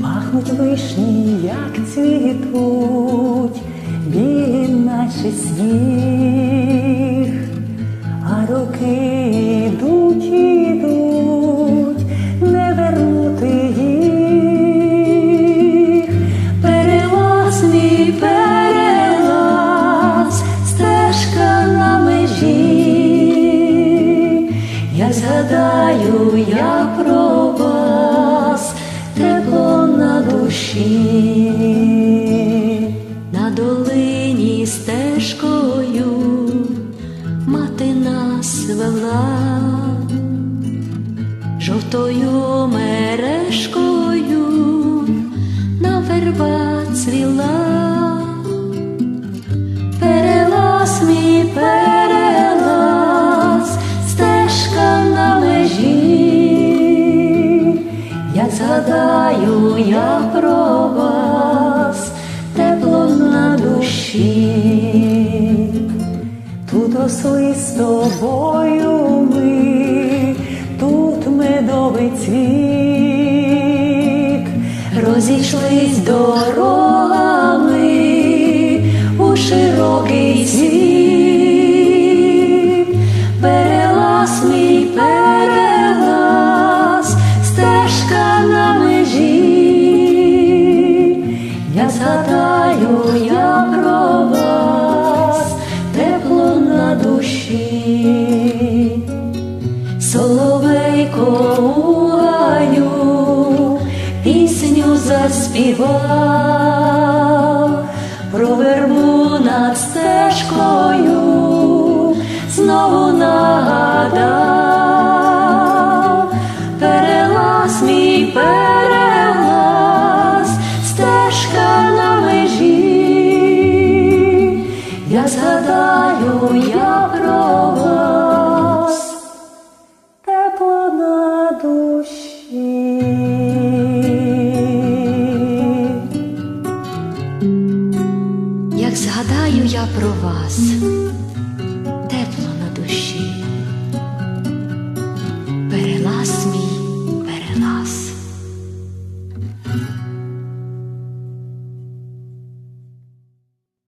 Пахнуть вишні, як цвітуть, білі наче сніг, а роки йдуть, ідуть, не вернути їх. Перелаз мій перелаз, стежка на межі. Я згадаю, я про вас, тепло на душі, на долині стежкою мати нас вела, жовтою мережкою згадаю я про вас, тепло на душі. Тут осли з тобою ми, тут медовий цвіт, розійшлись дорогами У гаю пісню заспівав, про вербу над стежкою знову нагадав, перелаз мій перелаз, стежка на межі. Я згадаю я як згадаю я про вас, тепло на душі, перелас мій, перелас.